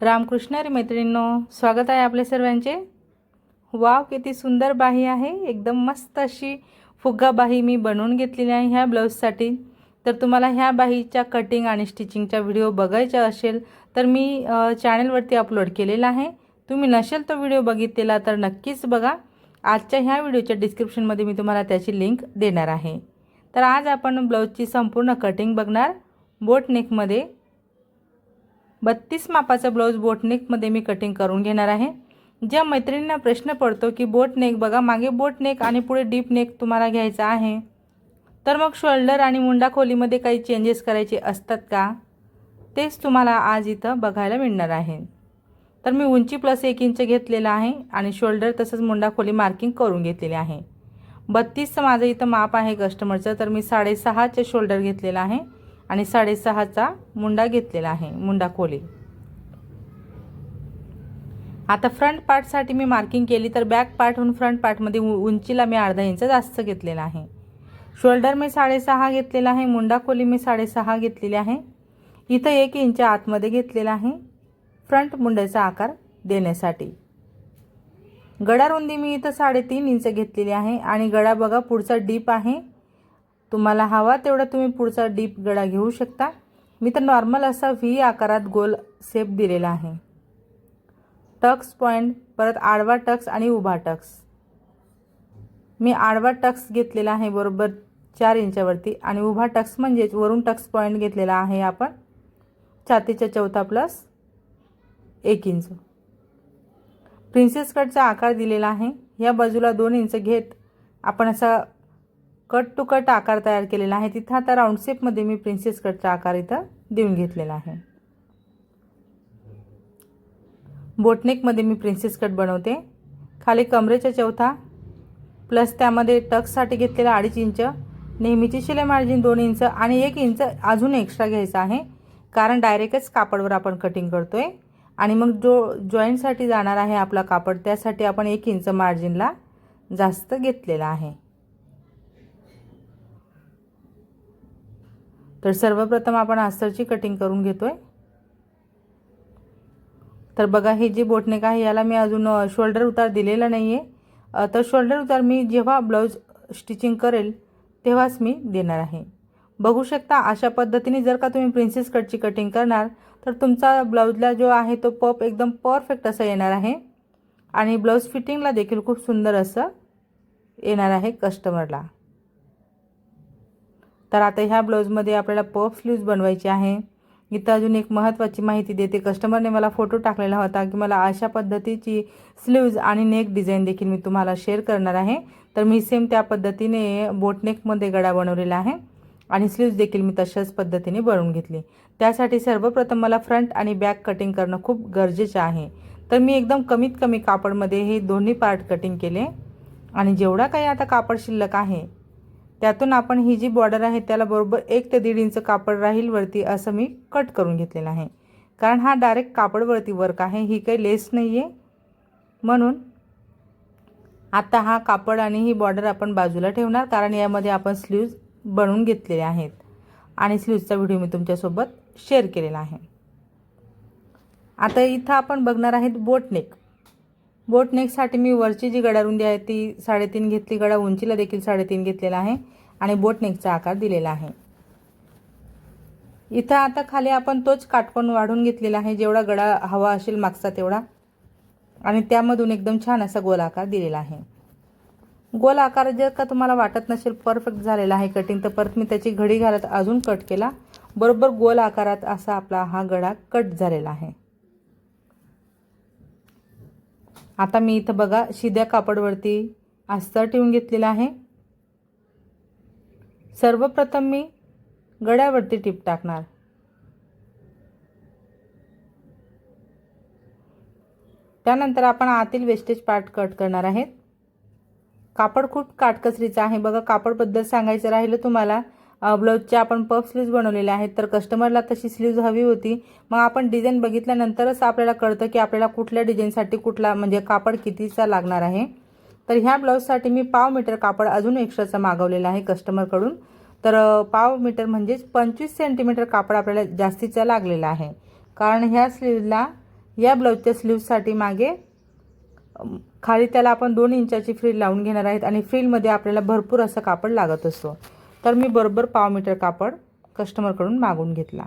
रामकृष्ण मैत्रिणींनो स्वागत आहे आपल्या सर्वांचे. वाव किती सुंदर बाही आहे. एकदम मस्त अशी फुग्गा बाही मी बनवून घेतलेली आहे ह्या ब्लाऊजसाठी. तर तुम्हाला ह्या बाहीच्या कटिंग आणि स्टिचिंगचा व्हिडिओ बघायचा असेल तर मी चॅनलवरती अपलोड केलेला आहे. तुम्ही नसेल तो व्हिडिओ बघितलेला तर नक्कीच बघा. आजच्या ह्या व्हिडिओच्या डिस्क्रिप्शनमध्ये मी तुम्हाला त्याची लिंक देणार आहे. तर आज आपण ब्लाऊजची संपूर्ण कटिंग बघणार. बोट नेकमध्ये बत्तीस मापाचा ब्लाऊज बोटनेकमध्ये मी कटिंग करून घेणार आहे. ज्या मैत्रिणींना प्रश्न पडतो की बोट नेक बघा मागे बोट नेक आणि पुढे डीप नेक तुम्हाला घ्यायचा आहे. तर मग शोल्डर आणि मुंडा खोलीमध्ये काही चेंजेस करायचे असतात का? तेच तुम्हाला आज इथं बघायला मिळणार आहे. तर मी उंची प्लस एक इंच घेतलेला आहे आणि शोल्डर तसंच मुंडा खोली मार्किंग करून घेतलेली आहे. बत्तीसचं माझं इथं माप आहे कस्टमरचं तर मी साडेसहाचं शोल्डर घेतलेलं आहे. आणि साडेसहाचा मुंडा घेतलेला आहे मुंडा खोली. आता फ्रंट पार्टसाठी मी मार्किंग केली तर बॅक पार्टहून फ्रंट पार्टमध्ये उंचीला मी अर्धा इंच जास्त घेतलेला आहे. शोल्डर मी साडेसहा घेतलेला आहे मुंडा खोली मी साडेसहा घेतलेली आहे. इथं एक इंच आतमध्ये घेतलेला आहे फ्रंट मुंड्याचा आकार देण्यासाठी. गडा रुंदी मी इथं साडेतीन इंच घेतलेली आहे आणि गडा बघा पुढचा डीप आहे. तुम्हाला हवा तेवढा तुम्ही पुढचा डीप गळा घेऊ शकता. मी तर नॉर्मल असा व्ही आकारात गोल सेप दिलेला आहे. टक्स पॉईंट परत आडवा टक्स आणि उभा टक्स मी आडवा टक्स घेतलेला आहे बरोबर चार इंचावरती आणि उभा टक्स म्हणजेच वरून टक्स पॉईंट घेतलेला आहे आपण. छातीच्या चौथा प्लस एक इंच. प्रिन्सेस कटचा आकार दिलेला आहे. या बाजूला दोन इंच घेत आपण असा कट टू कट आकार तयार केलेला आहे. तिथं आता राऊंड शेपमध्ये मी प्रिन्सेस कटचा आकार इथं देऊन घेतलेला आहे. बोटनेकमध्ये मी प्रिन्सेस कट बनवते. खाली कमरेच्या चौथा प्लस त्यामध्ये टक्ससाठी घेतलेला अडीच इंच नेहमीची शिलाई मार्जिन दोन इंच आणि एक इंच अजून एक्स्ट्रा घ्यायचा आहे. कारण डायरेक्टच कापडवर आपण कटिंग करतो आहे आणि मग जो जॉईंटसाठी जाणार आहे आपला कापड त्यासाठी आपण एक इंच मार्जिनला जास्त घेतलेला आहे. तर सर्वप्रथम आपण आस्तरची कटिंग करून घेतोय. तर बघा हे जे बोटनेक आहे याला मी अजून शोल्डर उतार दिलेला नाही आहे तर शोल्डर उतार मी जेव्हा ब्लाऊज स्टिचिंग करेल तेव्हाच मी देणार आहे. बघू शकता अशा पद्धतीने जर का तुम्ही प्रिन्सेस कटची कटिंग करणार तर तुमचा ब्लाऊजला जो आहे तो पप एकदम परफेक्ट असा येणार आहे. आणि ब्लाऊज फिटिंगला देखील खूप सुंदर असं येणार आहे कस्टमरला तर आता ह्या ब्लाऊजमध्ये आपल्याला पफ स्लीव्ज बनवायची आहे. इथं अजून एक महत्त्वाची माहिती देते. कस्टमरने मला फोटो टाकलेला होता की मला अशा पद्धतीची स्लीव्ज आणि नेक डिझाईन देखील मी तुम्हाला शेअर करणार आहे. तर मी सेम त्या पद्धतीने बोटनेकमध्ये गळा बनवलेला आहे. आणि स्लीव्ज देखील मी तशाच पद्धतीने बनवून घेतली. त्यासाठी सर्वप्रथम मला फ्रंट आणि बॅक कटिंग करणं खूप गरजेचं आहे. तर मी एकदम कमीत कमी कापडमध्ये हे दोन्ही पार्ट कटिंग केले. आणि जेवढा काही आता कापड शिल्लक आहे त्यातून आपण ही जी बॉर्डर आहे त्याला बरोबर एक ते दीड इंच कापड राहील वरती असं मी कट करून घेतलेलं आहे. कारण हा डायरेक्ट कापडवरती वर्क आहे ही काही लेस नाही आहे म्हणून आता हा कापड आणि ही बॉर्डर आपण बाजूला ठेवणार कारण यामध्ये आपण स्लीव्ज बनवून घेतलेले आहेत. आणि स्लीव्जचा व्हिडिओ मी तुमच्यासोबत शेअर केलेला आहे. आता इथं आपण बघणार आहेत बोटनेक बोटनेकसाठी मी वरची जी गडारुंदी आहे ती साडेतीन घेतली. गडा उंचीला देखील साडेतीन घेतलेला आहे आणि बोटनेकचा आकार दिलेला आहे. इथं आता खाली आपण तोच काटकोण वाढून घेतलेला आहे जेवढा गडा हवा असेल मागचा तेवढा. आणि त्यामधून एकदम छान असा गोल आकार दिलेला आहे. गोल आकार जर का तुम्हाला वाटत नसेल परफेक्ट झालेला आहे कटिंग तर परत मी त्याची घडी घालत अजून कट केला. बरोबर गोल आकारात असा आपला हा गडा कट झालेला आहे. आता मी इथं बघा शिद्या कापडवरती अस्तर ठेवून घेतलेला आहे. सर्वप्रथम मी गड्यावरती टीप टाकणार. त्यानंतर आपण आतील वेस्टेज पार्ट कट करणार आहेत. कापड खूप काटकसरीचं आहे. बघा कापडबद्दल सांगायचं राहिलं तुम्हाला ब्लाऊजच्या आपण पफ स्लीव्ज बनवलेल्या आहेत. तर कस्टमरला तशी स्लीव्ज हवी होती. मग आपण डिझाईन बघितल्यानंतरच आपल्याला कळतं की आपल्याला कुठल्या डिझाईनसाठी कुठला म्हणजे कापड कितीचा लागणार आहे. तर ह्या ब्लाऊजसाठी मी पाव मीटर कापड अजून एक्स्ट्राचं मागवलेलं आहे कस्टमरकडून तर पाव मीटर म्हणजेच पंचवीस सेंटीमीटर कापड आपल्याला जास्तीचा लागलेला आहे. कारण ह्या स्लीवला या ब्लाऊजच्या स्लीव्जसाठी मागे खाली त्याला आपण दोन इंचाची फ्रील लावून घेणार आहेत. आणि फ्रीलमध्ये आपल्याला भरपूर असं कापड लागत असतो. तर मी बरोबर पाव मीटर कापड कस्टमरकडून मागून घेतला.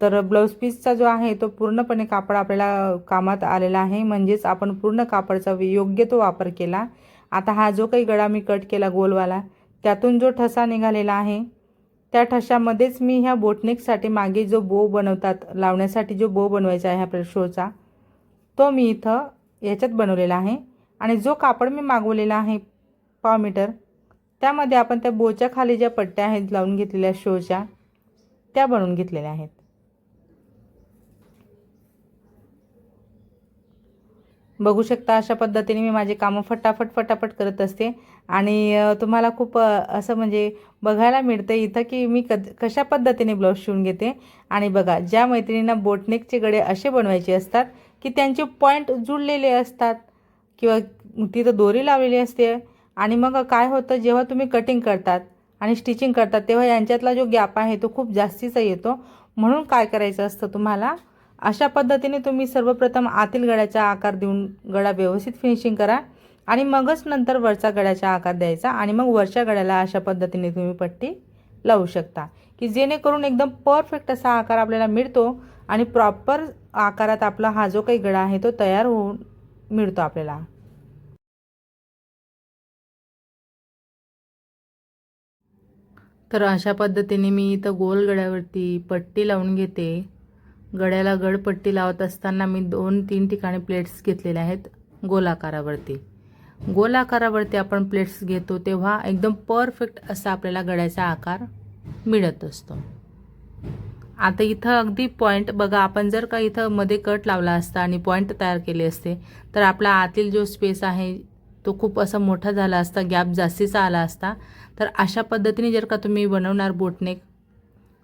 तर ब्लाऊज पीसचा जो आहे तो पूर्णपणे कापड आपल्याला कामात आलेला आहे. म्हणजेच आपण पूर्ण कापडचा योग्य तो वापर केला. आता हा जो काही गळा मी कट केला गोलवाला त्यातून जो ठसा निघालेला आहे त्या ठशामध्येच मी ह्या बोटनेकसाठी मागे जो बो बनवतात लावण्यासाठी जो बो बनवायचा आहे आपल्या शोचा तो मी इथं याच्यात बनवलेला आहे. आणि जो कापड मी मागवलेला आहे पाव मीटर. त्यामध्ये आपण त्या बोच्या खाली ज्या पट्ट्या आहेत लावून घेतलेल्या शोच्या त्या बनवून घेतलेल्या आहेत. बघू शकता अशा पद्धतीने मी माझे कामं फटाफट फटाफट करत असते. आणि तुम्हाला खूप असं म्हणजे बघायला मिळतं इथं की मी कद कशा पद्धतीने ब्लाऊज शिवून घेते. आणि बघा ज्या मैत्रिणींना बोटनेकचे गडे असे बनवायचे असतात की त्यांचे पॉईंट जुळलेले असतात. किंवा तिथं दोरी लावलेली असते. आणि मग काय होतं जेव्हा तुम्ही कटिंग करतात आणि स्टिचिंग करतात तेव्हा यांच्यातला जो गॅप आहे तो खूप जास्तीचा येतो. म्हणून काय करायचं असतं तुम्हाला? अशा पद्धतीने तुम्ही सर्वप्रथम आतील गळ्याचा आकार देऊन गळा व्यवस्थित फिनिशिंग करा आणि मगच नंतर वरचा गळ्याचा आकार द्यायचा आणि मग वरच्या गळ्याला अशा पद्धतीने तुम्ही पट्टी लावू शकता. की जेणेकरून एकदम परफेक्ट असा आकार आपल्याला मिळतो आणि प्रॉपर आकारात आपला हा जो काही गळा आहे तो तयार होऊन मिळतो आपल्याला. तर अशा पद्धतीने मी इथं गोल गड्यावरती पट्टी लावून घेते. गळ्याला गडपट्टी लावत असताना मी दोन तीन ठिकाणी प्लेट्स घेतलेल्या आहेत गोलाकारावरती. गोलाकारावरती आपण प्लेट्स घेतो तेव्हा एकदम परफेक्ट असा आपल्याला गळ्याचा आकार मिळत असतो. आता इथं अगदी पॉईंट बघा आपण जर का इथं मध्ये कट लावला असता आणि पॉईंट तयार केले असते तर आपला आतील जो स्पेस आहे तो खूप असा मोठा झाला असता गॅप जास्तीचा आला असता. तर अशा पद्धतीने जर का तुम्ही बनवणार बोटनेक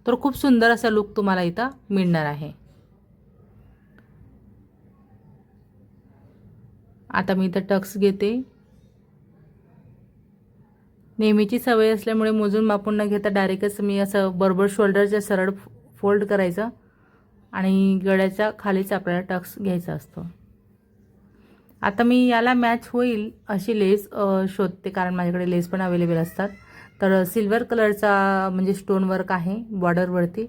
तर खूप सुंदर असा लुक तुम्हाला इथं मिळणार आहे. आता मी इथं टक्स घेते. नेहमीची सवय असल्यामुळे मोजून मापून न घेता डायरेक्टच मी असं बरोबर शोल्डरच्या सरळ फोल्ड करायचं आणि गळ्याच्या खालीच आपल्याला टक्स घ्यायचा असतो. आता मी याला मॅच होईल अशी लेस शोधते कारण माझ्याकडे लेस पण अवेलेबल असतात. तर सिल्वर कलरचा म्हणजे स्टोन वर्क आहे बॉर्डरवरती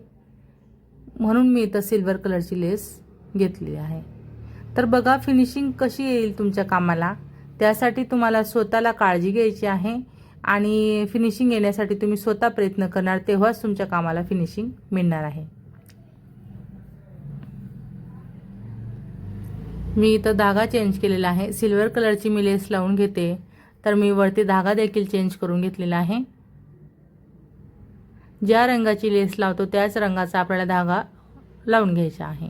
म्हणून मी इथं सिल्वर कलरची लेस घेतली आहे. तर बघा फिनिशिंग कशी येईल तुमच्या कामाला. त्यासाठी तुम्हाला स्वतःला काळजी घ्यायची आहे. आणि फिनिशिंग येण्यासाठी तुम्ही स्वतः प्रयत्न करणार तेव्हाच तुमच्या कामाला फिनिशिंग मिळणार आहे. मी इथं धागा चेंज केलेला आहे. सिल्वर कलरची मी लेस लावून घेते. तर मी वरती धागा देखील चेंज करून घेतलेला आहे. ज्या रंगाची लेस लावतो त्याच रंगाचा आपल्याला धागा लावून घ्यायचा आहे.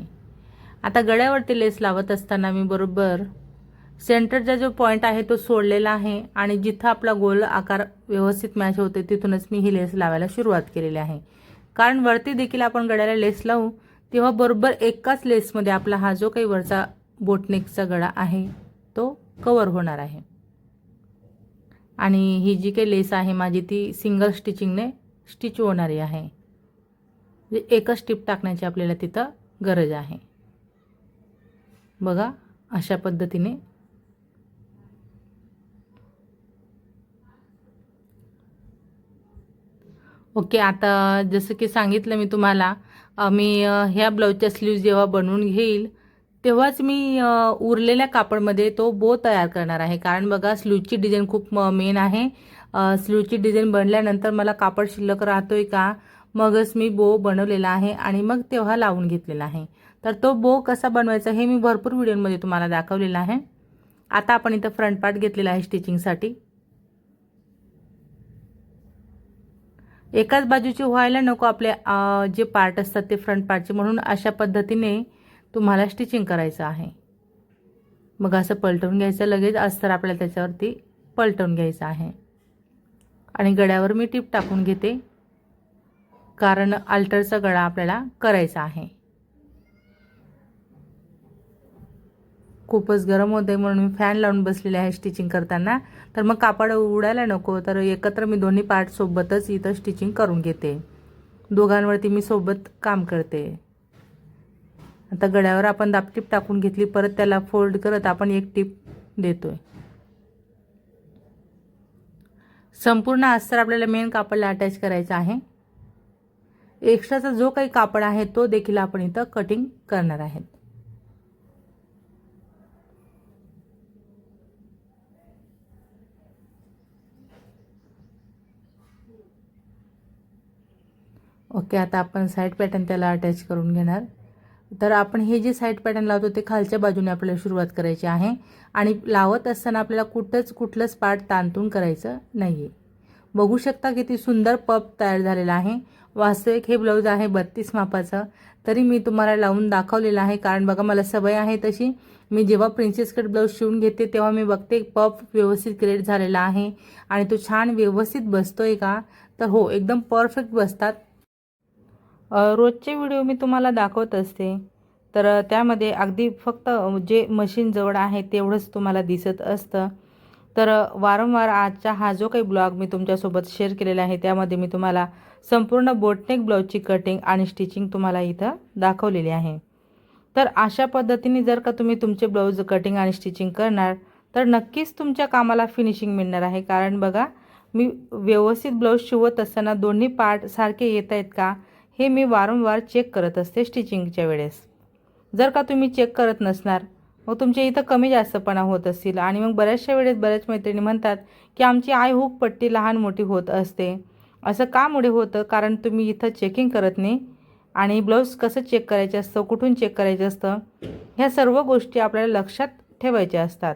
आता गळ्यावरती लेस लावत असताना मी बरोबर सेंटरचा जो पॉईंट आहे तो सोडलेला आहे आणि जिथं आपला गोल आकार व्यवस्थित मॅच होते तिथूनच मी ही लेस लावायला सुरुवात केलेली आहे. कारण वरती देखील आपण गळ्याला लेस लावू तेव्हा बरोबर एकाच लेसमध्ये आपला हा जो काही वरचा बोटनेकचा गळा आहे तो कवर होणार आहे. आणि ही जी काही लेस आहे माझी ती सिंगल स्टिचिंगने स्टिच होणारी आहे. म्हणजे एकच टिप टाकण्याची आपल्याला तिथं गरज आहे. बघा अशा पद्धतीने. ओके आता जसं की सांगितलं मी तुम्हाला मी ह्या ब्लाऊजच्या स्लीव्ज जेव्हा बनवून घेईल तेव्हाच मी उरलेल्या कापडमध्ये तो बो तयार करणार आहे. कारण बघा स्लूची डिझाईन खूप मेन आहे. स्लूची डिझाईन बनल्यानंतर मला कापड शिल्लक राहतोय का? मगच मी बो बनवलेला आहे आणि मग तेव्हा लावून घेतलेला आहे. तर तो बो कसा बनवायचा हे मी भरपूर व्हिडिओमध्ये तुम्हाला दाखवलेला आहे. आता आपण इथं फ्रंट पार्ट घेतलेला आहे स्टिचिंगसाठी एकाच बाजूचे व्हायला नको आपले जे पार्ट असतात ते फ्रंट पार्टचे म्हणून अशा पद्धतीने तुम्हाला स्टिचिंग करायचं आहे. मग असं पलटवून घ्यायचं लगेच अस्तर आपल्याला त्याच्यावरती पलटवून घ्यायचं आहे. आणि गळ्यावर मी टीप टाकून घेते कारण अल्टरचा गळा आपल्याला करायचा आहे. खूपच गरम होते म्हणून मी फॅन लावून बसलेले आहे स्टिचिंग करताना. तर मग कापड उडायला नको तर एकत्र मी दोन्ही पार्टसोबतच इथं स्टिचिंग करून घेते. दोघांवरती मी सोबत काम करते. आता गळ्यावर आपण दापटीप टाकून घेतली परत त्याला फोल्ड करत आपण एक टीप देतोय. संपूर्ण अस्तर आपल्याला मेन कापडला अटॅच करायचा आहे. एक्स्ट्राचा जो काही कापड आहे तो देखील आपण इथं कटिंग करणार आहेत. ओके आता आपण साईड पॅटर्न त्याला अटॅच करून घेणार. तर आपण हे जे साईड पॅटर्न लावतो ते खालच्या बाजूने आपल्याला सुरुवात करायची आहे. आणि लावत असताना आपल्याला कुठंच कुठलंच पार्ट तांतून करायचं नाही आहे बघू शकता किती सुंदर पप तयार झालेला आहे. वास्तविक हे ब्लाऊज आहे बत्तीस मापाचं. तरी मी तुम्हाला लावून दाखवलेलं आहे. कारण बघा मला सवय आहे तशी. मी जेव्हा प्रिन्सेस कट ब्लाऊज शिवून घेते तेव्हा मी बघते पप व्यवस्थित क्रिएट झालेला आहे. आणि तो छान व्यवस्थित बसतोय का? तर हो एकदम परफेक्ट बसतात. रोजचे व्हिडिओ मी तुम्हाला दाखवत असते. तर त्यामध्ये अगदी फक्त जे मशीनजवळ आहे तेवढंच तुम्हाला दिसत असतं. तर वारंवार आजचा हा जो काही ब्लॉग मी तुमच्यासोबत शेअर केलेला आहे त्यामध्ये मी तुम्हाला संपूर्ण बोटनेक ब्लाऊजची कटिंग आणि स्टिचिंग तुम्हाला इथं दाखवलेली आहे. तर अशा पद्धतीने जर का तुम्ही तुमचे ब्लाऊज कटिंग आणि स्टिचिंग करणार तर नक्कीच तुमच्या कामाला फिनिशिंग मिळणार आहे. कारण बघा मी व्यवस्थित ब्लाऊज शिवत असताना दोन्ही पार्ट सारखे येत आहेत का? हे मी वारंवार चेक करत असते स्टिचिंगच्या वेळेस. जर का तुम्ही चेक करत नसणार मग तुमच्या इथं कमी जास्तपणा होत असतील आणि मग बऱ्याचशा वेळेस बऱ्याच मैत्रिणी म्हणतात की आमची आय हुक पट्टी लहान मोठी होत असते. असं कामुळे होतं? कारण तुम्ही इथं चेकिंग करत नाही. आणि ब्लाऊज कसं चेक करायचं असतं? कुठून चेक करायचं असतं? ह्या सर्व गोष्टी आपल्याला लक्षात ठेवायच्या असतात.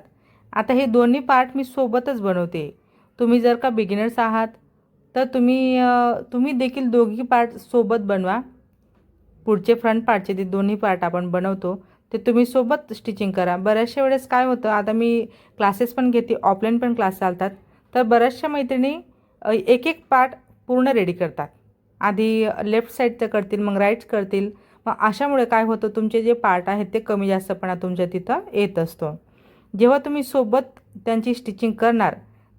आता हे दोन्ही पार्ट मी सोबतच बनवते. तुम्ही जर का बिगिनर्स आहात तर तुम्ही तुम्ही देखील दोघी पार्ट सोबत बनवा. पुढचे फ्रंट पार्टचे ते दोन्ही पार्ट आपण बनवतो ते तुम्ही सोबत स्टिचिंग करा. बऱ्याचशा वेळेस काय होतं आता मी क्लासेस पण घेते ऑफलाईन पण क्लास चालतात. तर बऱ्याचशा मैत्रिणी एक एक पार्ट पूर्ण रेडी करतात. आधी लेफ्ट साईडचं करतील मग राईट करतील. मग अशामुळे काय होतं तुमचे जे पार्ट आहेत ते कमी जास्तपणा तुमच्या तिथं येत असतो. जेव्हा तुम्ही सोबत त्यांची स्टिचिंग करणार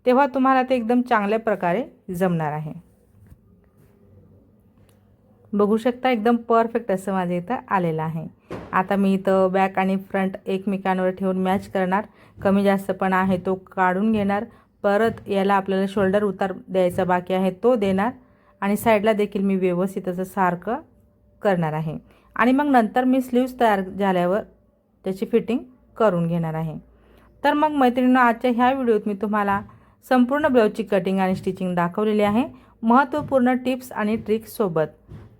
तेव्हा तुम्हाला ते एकदम चांगल्या प्रकारे जमणार आहे. बघू शकता एकदम परफेक्ट असं माझं इथं आलेलं आहे. आता मी इथं बॅक आणि फ्रंट एकमेकांवर ठेवून मॅच करणार. कमी जास्तपणा आहे तो काढून घेणार. परत याला आपल्याला शोल्डर उतार द्यायचा बाकी आहे तो देणार. आणि साईडला देखील मी व्यवस्थित असं सारखं करणार आहे. आणि मग नंतर मी स्लीव्ज तयार झाल्यावर त्याची फिटिंग करून घेणार आहे. तर मग मैत्रिणींनो आजच्या ह्या व्हिडिओत मी तुम्हाला संपूर्ण ब्लाऊजची कटिंग आणि स्टिचिंग दाखवलेली आहे. महत्त्वपूर्ण टिप्स आणि ट्रिक्ससोबत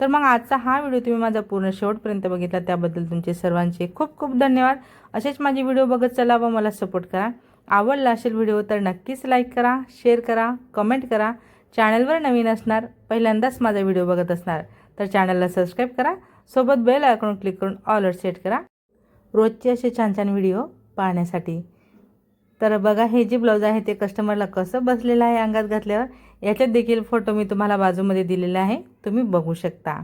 तर मग आजचा हा व्हिडिओ तुम्ही माझा पूर्ण शेवटपर्यंत बघितला त्याबद्दल तुमचे सर्वांचे खूप खूप धन्यवाद. असेच माझे व्हिडिओ बघत चला व मला सपोर्ट करा. आवडला असेल व्हिडिओ तर नक्कीच लाईक करा शेअर करा कमेंट करा. चॅनलवर नवीन असणार पहिल्यांदाच माझा व्हिडिओ बघत असणार तर चॅनलला सबस्क्राईब करा. सोबत बेल आयकॉन क्लिक करून ऑलर सेट करा. रोजचे असे छान छान व्हिडिओ पाहण्यासाठी. तर बघा हे जे ब्लाऊज आहे ते कस्टमरला कसं बसलेलं आहे अंगात घातल्यावर याच्यात देखील फोटो मी तुम्हाला बाजूमध्ये दिलेला आहे. तुम्ही बघू शकता.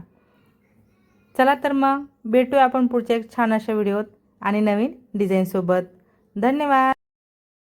चला तर मग भेटूया आपण पुढच्या एक छान अशा व्हिडिओत आणि नवीन डिझाईनसोबत धन्यवाद!